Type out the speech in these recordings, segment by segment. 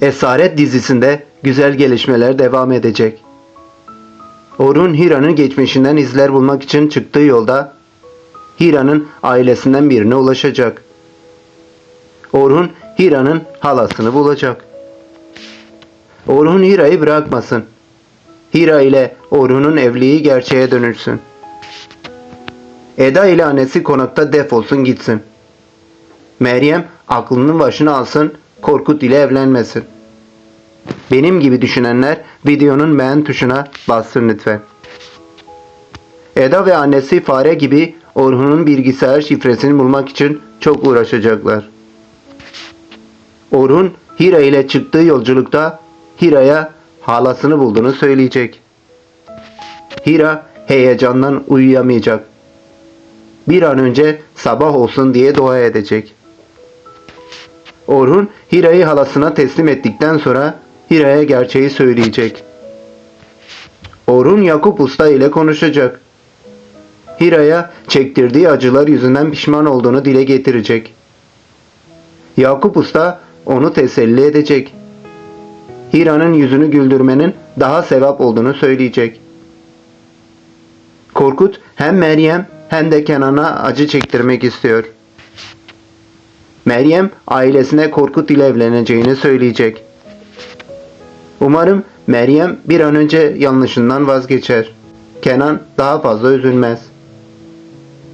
Esaret dizisinde güzel gelişmeler devam edecek. Orhun Hira'nın geçmişinden izler bulmak için çıktığı yolda Hira'nın ailesinden birine ulaşacak. Orhun Hira'nın halasını bulacak. Orhun Hira'yı bırakmasın. Hira ile Orhun'un evliliği gerçeğe dönüşsün. Eda ile annesi konakta defolsun gitsin. Meryem aklının başına alsın, Korkut ile evlenmesin. Benim gibi düşünenler videonun beğen tuşuna bassın lütfen. Eda ve annesi fare gibi Orhun'un bilgisayar şifresini bulmak için çok uğraşacaklar. Orhun Hira ile çıktığı yolculukta Hira'ya halasını bulduğunu söyleyecek. Hira heyecandan uyuyamayacak. Bir an önce sabah olsun diye dua edecek. Orhun Hira'yı halasına teslim ettikten sonra Hira'ya gerçeği söyleyecek. Orhun Yakup Usta ile konuşacak. Hira'ya çektirdiği acılar yüzünden pişman olduğunu dile getirecek. Yakup Usta onu teselli edecek. Hira'nın yüzünü güldürmenin daha sevap olduğunu söyleyecek. Korkut hem Meryem hem de Kenan'a acı çektirmek istiyor. Meryem ailesine Korkut ile evleneceğini söyleyecek. Umarım Meryem bir an önce yanlışından vazgeçer. Kenan daha fazla üzülmez.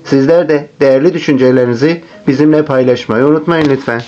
Sizler de değerli düşüncelerinizi bizimle paylaşmayı unutmayın lütfen.